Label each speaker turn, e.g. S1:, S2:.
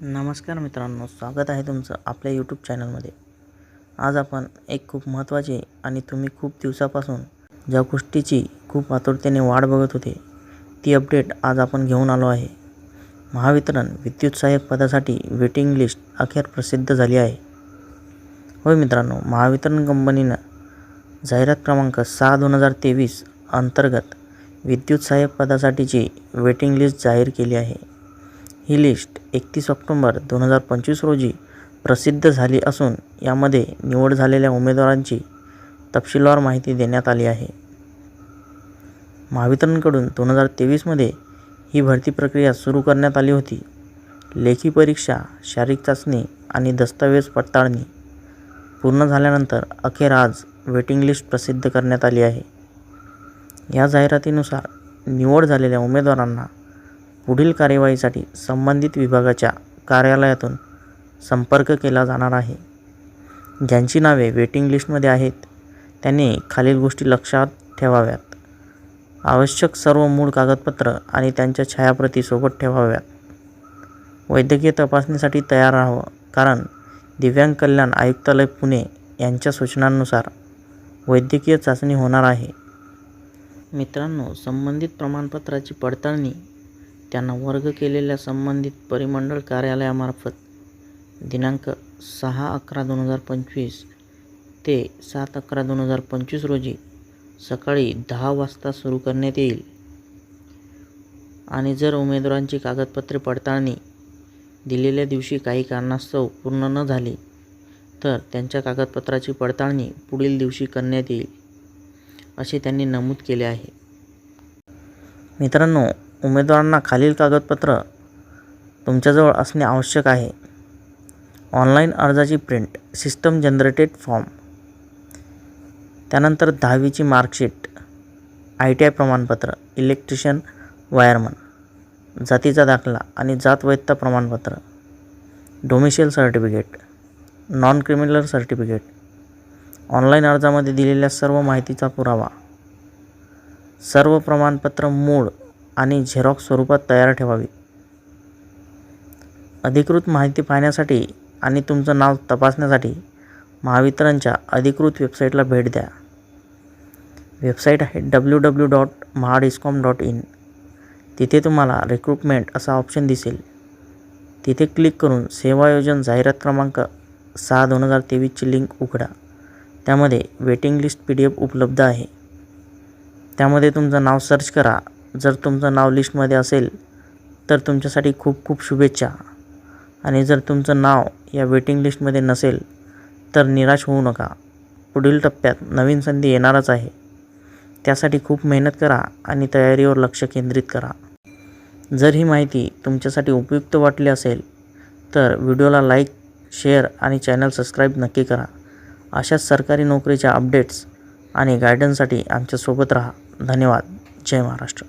S1: नमस्कार मित्रांनो स्वागत आहे तुमचं आपल्या यूट्यूब चॅनलमध्ये आज आपण एक खूप महत्त्वाची आणि तुम्ही खूप दिवसापासून ज्या गोष्टीची खूप आतुरतेने वाट बघत होते ती अपडेट आज आपण घेऊन आलो आहे. महावितरण विद्युत सहाय्यक पदासाठी वेटिंग लिस्ट अखेर प्रसिद्ध झाली आहे. होय मित्रांनो महावितरण कंपनीनं जाहिरात क्रमांक सहा दोन हजार तेवीस अंतर्गत विद्युत सहाय्यक पदासाठीची वेटिंग लिस्ट जाहीर केली आहे. ही लिस्ट एकतीस ऑक्टोंबर दोन हजार पंचवीस रोजी प्रसिद्ध झाली असून यामध्ये निवड झालेल्या उमेदवारांची तपशीलवार माहिती देण्यात आली आहे. महावितरणकडून दोन हजार तेवीसमध्ये ही भरती प्रक्रिया सुरू करण्यात आली होती. लेखी परीक्षा शारीरिक चाचणी आणि दस्तावेज पडताळणी पूर्ण झाल्यानंतर अखेर आज वेटिंग लिस्ट प्रसिद्ध करण्यात आली आहे. या जाहिरातीनुसार निवड झालेल्या उमेदवारांना पुढील कार्यवाहीसाठी संबंधित विभागाच्या कार्यालयातून संपर्क केला जाणार आहे. ज्यांची नावे वेटिंग लिस्टमध्ये आहेत त्यांनी खालील गोष्टी लक्षात ठेवाव्यात. आवश्यक सर्व मूळ कागदपत्र आणि त्यांच्या छायाप्रती सोबत ठेवाव्यात. वैद्यकीय तपासणीसाठी तयार राहावं कारण दिव्यांग कल्याण आयुक्तालय पुणे यांच्या सूचनांनुसार वैद्यकीय चाचणी होणार आहे. मित्रांनो संबंधित प्रमाणपत्राची पडताळणी त्यांना वर्ग केलेल्या संबंधित परिमंडळ कार्यालयामार्फत दिनांक सहा अकरा दोन हजार पंचवीस ते सात अकरा दोन हजार पंचवीस रोजी सकाळी दहा वाजता सुरू करण्यात येईल. आणि जर उमेदवारांची कागदपत्रे पडताळणी दिलेल्या दिवशी काही कारणास्तव पूर्ण न झाली तर त्यांच्या कागदपत्राची पडताळणी पुढील दिवशी करण्यात येईल असे त्यांनी नमूद केले आहे. मित्रांनो उमेदवारांना खालील कागदपत्र तुमच्याजवळ असणे आवश्यक आहे. ऑनलाईन अर्जाची प्रिंट सिस्टम जनरेटेड फॉर्म त्यानंतर दहावीची मार्कशीट आय टी आय प्रमाणपत्र इलेक्ट्रिशियन वायरमन जातीचा दाखला आणि जात वैधता प्रमाणपत्र domicile certificate non criminal certificate online अर्जामध्ये दिलेल्या सर्व माहितीचा पुरावा सर्व प्रमाणपत्र मूळ आणि झेरॉक्स स्वरूपात तयार ठेवावी. अधिकृत माहिती पाहण्यासाठी आणि तुमचं नाव तपासण्यासाठी महावितरणच्या अधिकृत वेबसाईटला भेट द्या. वेबसाईट आहे W W dot Mahadiscom dot in. तिथे तुम्हाला रिक्रुटमेंट असा ऑप्शन दिसेल. तिथे क्लिक करून सेवायोजन जाहिरात क्रमांक सहा दोन हजार तेवीसची लिंक उघडा. त्यामध्ये waiting list P D F उपलब्ध आहे. त्यामध्ये तुमचं नाव सर्च करा जर तुमचं नाव लिस्टमध्ये असेल तर तुमच्यासाठी खूप खूप शुभेच्छा. आणि जर तुमचं नाव या वेटिंग लिस्टमध्ये नसेल तर निराश होऊ नका. पुढील टप्प्यात नवीन संधी येणारच आहे. त्यासाठी खूप मेहनत करा आणि तयारीवर लक्ष केंद्रित करा. जर ही माहिती तुमच्यासाठी उपयुक्त वाटली असेल तर व्हिडिओला लाईक शेअर आणि चॅनल सबस्क्राईब नक्की करा. अशाच सरकारी नोकरीच्या अपडेट्स आणि गायडन्ससाठी आमच्यासोबत राहा. धन्यवाद. जय महाराष्ट्र.